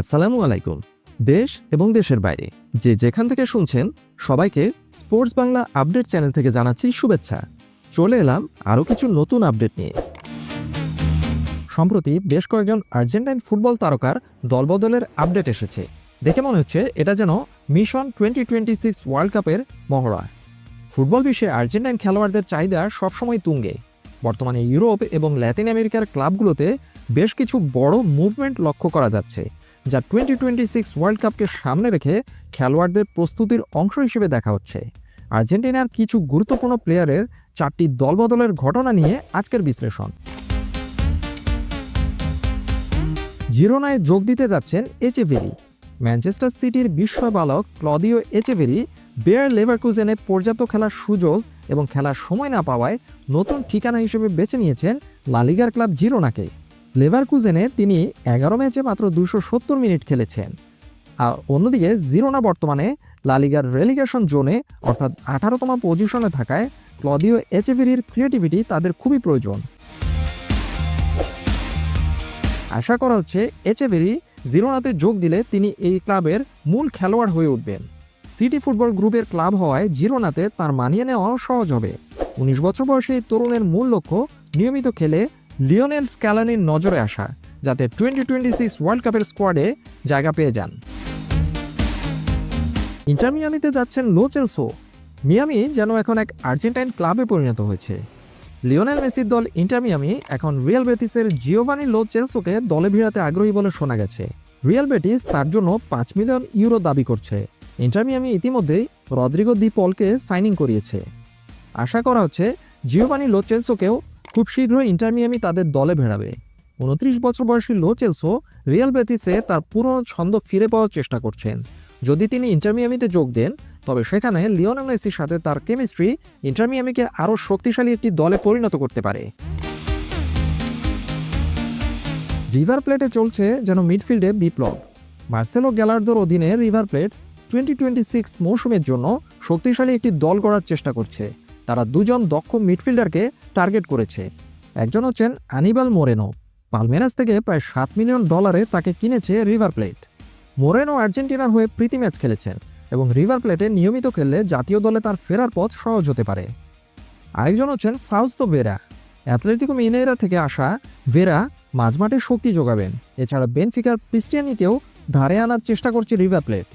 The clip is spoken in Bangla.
আসসালামু আলাইকুম। দেশ এবং দেশের বাইরে, যে যেখান থেকে শুনছেন, সবাইকে স্পোর্টস বাংলা আপডেট চ্যানেল থেকে জানাচ্ছি শুভেচ্ছা। চলে এলাম আরও কিছু নতুন আপডেট নিয়ে। সম্প্রতি বেশ কয়েকজন আর্জেন্টাইন ফুটবল তারকার দলবদলের আপডেট এসেছে। দেখে মনে হচ্ছে এটা যেন mission twenty twenty six world কাপের মহড়া। ফুটবল বিশ্বে আর্জেন্টাইন খেলোয়াড়দের চাহিদা সবসময় তুঙ্গে। বর্তমানে ইউরোপ এবং ল্যাতিন আমেরিকার ক্লাবগুলোতে বেশ কিছু বড় মুভমেন্ট লক্ষ্য করা যাচ্ছে। যা টোয়েন্টি টোয়েন্টি সিক্স ওয়ার্ল্ড কাপকে সামনে রেখে খেলোয়াড়দের প্রস্তুতির অংশ হিসেবে দেখা হচ্ছে। আর্জেন্টিনার কিছু গুরুত্বপূর্ণ প্লেয়ারের চারটি দলবদলের ঘটনা নিয়ে আজকের বিশ্লেষণ। জিরোনায় যোগ দিতে যাচ্ছেন এচেভেরি। ম্যানচেস্টার সিটির বিস্ময় বালক ক্লদিও এচেভেরি বেয়ার লেভারকুজেনে পর্যাপ্ত খেলার সুযোগ এবং খেলার সময় না পাওয়ায় নতুন ঠিকানা হিসেবে বেছে নিয়েছেন লালিগার ক্লাব জিরোনাকে। লেভারকুজেনে তিনি এগারো ম্যাচে মাত্র দুশো সত্তর মিনিট খেলেছেন। আর অন্যদিকে জিরোনা বর্তমানে লালিগার রেলিগেশন জোনে অর্থাৎ আঠারোতম পজিশনে থাকায় ক্লদিও এচেভেরির ক্রিয়েটিভিটি তাদের খুবই প্রয়োজন। আশা করা হচ্ছে এচেভেরি জিরোনাতে যোগ দিলে তিনি এই ক্লাবের মূল খেলোয়াড় হয়ে উঠবেন। সিটি ফুটবল গ্রুপের ক্লাব হওয়ায় জিরোনাতে তার মানিয়ে নেওয়া সহজ হবে। উনিশ বছর বয়সে এই তরুণের মূল লক্ষ্য, নিয়মিত খেলে লিওনেল স্ক্যালানির নজরে আসা, যাতে টোয়েন্টি টোয়েন্টি সিক্স ওয়ার্ল্ড কাপের স্কোয়াডে জায়গা পেয়ে যান। ইন্টার মিয়ামিতে যাচ্ছেন লো চেলসো। মিয়ামি যেন এখন এক আর্জেন্টাইন ক্লাবে পরিণত হয়েছে। লিওনেল মেসির দল ইন্টার মিয়ামি এখন রিয়াল বেটিসের জিওভানি লো চেলসোকে দলে ভিড়াতে আগ্রহী বলে শোনা গেছে। রিয়াল বেটিস তার জন্য পাঁচ মিলিয়ন ইউরো দাবি করছে। ইন্টার মিয়ামি ইতিমধ্যেই রদ্রিগো দি পলকে সাইনিং করিয়েছে। আশা করা হচ্ছে জিওভানি লো চেলসোকেও খুব শীঘ্রই ইন্টার মিয়ামি তাদের দলে ভেড়াবে উনত্রিশ বছর বয়সী লো চেলসো রিয়াল বেটিসে তার পুরনো ছন্দ ফিরে পাওয়ার চেষ্টা করছেন। যদি তিনি ইন্টার মিয়ামিতে যোগ দেন, তবে সেখানে লিওনেল মেসির সাথে তার কেমিস্ট্রি ইন্টার মিয়ামিকে আরও শক্তিশালী একটি দলে পরিণত করতে পারে। রিভার প্লেটে চলছে যেন মিডফিল্ডে বিপ্লব। মার্সেলো গ্যালার্দোর অধীনে River Plate twenty twenty six মৌসুমের জন্য শক্তিশালী একটি দল গড়ার চেষ্টা করছে। তারা দুজন দক্ষ মিডফিল্ডারকে টার্গেট করেছে। একজন হচ্ছেন আনিবাল মোরেনো। পালমেরাস থেকে প্রায় সাত মিলিয়ন ডলারে তাকে কিনেছে রিভার প্লেট। মোরেনো আর্জেন্টিনার হয়ে প্রীতি ম্যাচ খেলেছেন এবং রিভার প্লেটে নিয়মিত খেললে জাতীয় দলে তার ফেরার পথ সহজ হতে পারে। আরেকজন হচ্ছেন ফাউস্তো ভেরা। অ্যাথলেটিকো মিনেরা থেকে আসা ভেরা মাঝমাঠে শক্তি যোগাবেন। এছাড়া বেনফিকার ক্রিস্টিয়ানিকেও ধারে আনার চেষ্টা করছে রিভার প্লেট।